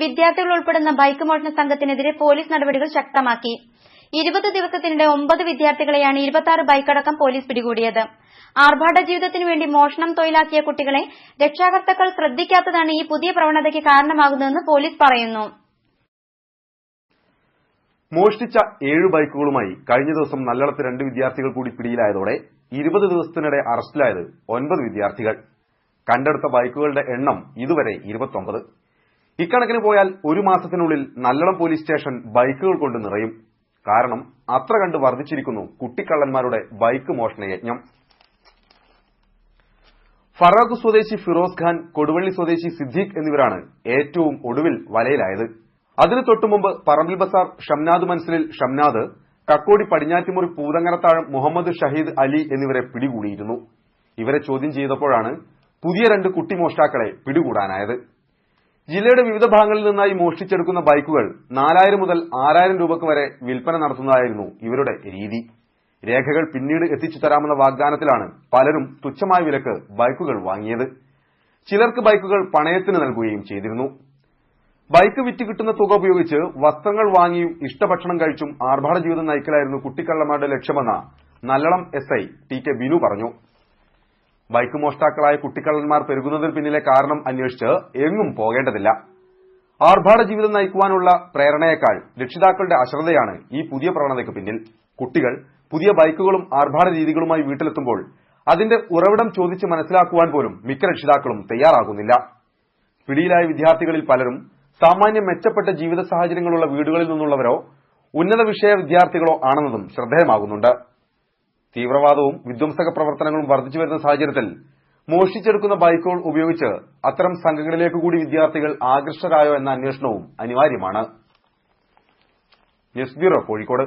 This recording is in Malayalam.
വിദ്യാർത്ഥികൾ ഉൾപ്പെടുന്ന ബൈക്ക് മോഷണ സംഘത്തിനെതിരെ പോലീസ് നടപടികൾ ശക്തമാക്കി. ഇരുപത് ദിവസത്തിനിടെ ഒമ്പത് വിദ്യാർത്ഥികളെയാണ് ഇരുപത്തി ബൈക്കടക്കം പോലീസ് പിടികൂടിയത്. ആർഭാട ജീവിതത്തിനു വേണ്ടി മോഷണം തൊഴിലാക്കിയ കുട്ടികളെ രക്ഷാകർത്താക്കൾ ശ്രദ്ധിക്കാത്തതാണ് ഈ പുതിയ പ്രവണതയ്ക്ക് കാരണമാകുന്നതെന്ന് പോലീസ് പറയുന്നു. മോഷ്ടിച്ച ഏഴ് ബൈക്കുകളുമായി കഴിഞ്ഞ ദിവസം നല്ലളത്ത് രണ്ട് വിദ്യാർത്ഥികൾ കൂടി പിടിയിലായതോടെ ഇരുപത് ദിവസത്തിനിടെ അറസ്റ്റിലായത് ഒൻപത് വിദ്യാർത്ഥികൾ. കണ്ടെടുത്ത ബൈക്കുകളുടെ എണ്ണം ഇതുവരെ ഇരുപത്തൊമ്പത്. ഇക്കണക്കിന് പോയാൽ ഒരു മാസത്തിനുള്ളിൽ നല്ലളം പോലീസ് സ്റ്റേഷൻ ബൈക്കുകൾ കൊണ്ട് നിറയും. കാരണം അത്ര കണ്ട് വർദ്ധിച്ചിരിക്കുന്നു കുട്ടിക്കള്ളന്മാരുടെ ബൈക്ക് മോഷണ യജ്ഞം. ഫറാഖ് സ്വദേശി ഫിറോസ് ഖാൻ കൊടുവള്ളി സ്വദേശി സിദ്ദീഖ് എന്നിവരാണ് ഏറ്റവും ഒടുവിൽ വലയിലായത്. അതിനു തൊട്ടുമുമ്പ് പറമ്പിൽ ബസാർ ഷംനാദ് മൻസിലിൽ ഷംനാദ് കക്കോടി പടിഞ്ഞാറ്റിമുറി പൂതങ്ങരത്താഴം മുഹമ്മദ് ഷഹീദ് അലി എന്നിവരെ പിടികൂടിയിരുന്നു. ഇവരെ ചോദ്യം ചെയ്തപ്പോഴാണ് പുതിയ രണ്ട് കുട്ടി മോഷ്ടാക്കളെ പിടികൂടാനായത്. ജില്ലയുടെ വിവിധ ഭാഗങ്ങളിൽ നിന്നായി മോഷ്ടിച്ചെടുക്കുന്ന ബൈക്കുകൾ നാലായിരം മുതൽ ആറായിരം രൂപക്ക് വരെ വിൽപ്പന നടത്തുന്നതായിരുന്നു ഇവരുടെ രീതി. രേഖകൾ പിന്നീട് എത്തിച്ചു തരാമെന്ന വാഗ്ദാനത്തിലാണ് പലരും തുച്ഛമായ വിലക്ക് ബൈക്കുകൾ വാങ്ങിയത്. ചിലർക്ക് ബൈക്കുകൾ പണയത്തിന് നൽകുകയും ചെയ്തിരുന്നു. ബൈക്ക് വിറ്റ് കിട്ടുന്ന തുക ഉപയോഗിച്ച് വസ്ത്രങ്ങൾ വാങ്ങിയും ഇഷ്ടഭക്ഷണം കഴിച്ചും ആർഭാട ജീവിതം നയിക്കലായിരുന്നു കുട്ടിക്കള്ളന്മാരുടെ ലക്ഷ്യമെന്ന Nallalam SI T K Binu പറഞ്ഞു. ബൈക്ക് മോഷ്ടാക്കളായ കുട്ടിക്കള്ളന്മാർ പെരുകുന്നതിന് പിന്നിലെ കാരണം അന്വേഷിച്ച് എങ്ങും പോകേണ്ടതില്ല. ആർഭാട ജീവിതം നയിക്കുവാനുള്ള പ്രേരണയേക്കാൾ രക്ഷിതാക്കളുടെ അശ്രദ്ധയാണ് ഈ പുതിയ പ്രവണതയ്ക്ക് പിന്നിൽ. കുട്ടികൾ പുതിയ ബൈക്കുകളും ആർഭാട രീതികളുമായി വീട്ടിലെത്തുമ്പോൾ അതിന്റെ ഉറവിടം ചോദിച്ച് മനസ്സിലാക്കുവാൻ പോലും മിക്ക രക്ഷിതാക്കളും തയ്യാറാകുന്നില്ല. പിടിയിലായ വിദ്യാർത്ഥികളിൽ പലരും സാമാന്യം മെച്ചപ്പെട്ട ജീവിത സാഹചര്യങ്ങളുള്ള വീടുകളിൽ നിന്നുള്ളവരോ ഉന്നത വിഷയ വിദ്യാർത്ഥികളോ ആണെന്നതും ശ്രദ്ധേയമാകുന്നുണ്ട്. തീവ്രവാദവും വിധ്വംസക പ്രവർത്തനങ്ങളും വർദ്ധിച്ചു വരുന്ന സാഹചര്യത്തിൽ മോഷ്ടിച്ചെടുക്കുന്ന ബൈക്കുകൾ ഉപയോഗിച്ച് അത്തരം സംഘങ്ങളിലേക്ക് കൂടി വിദ്യാർത്ഥികൾ ആകൃഷ്ടരായോ എന്ന അന്വേഷണവും അനിവാര്യമാണ്. News bureau Kozhikode.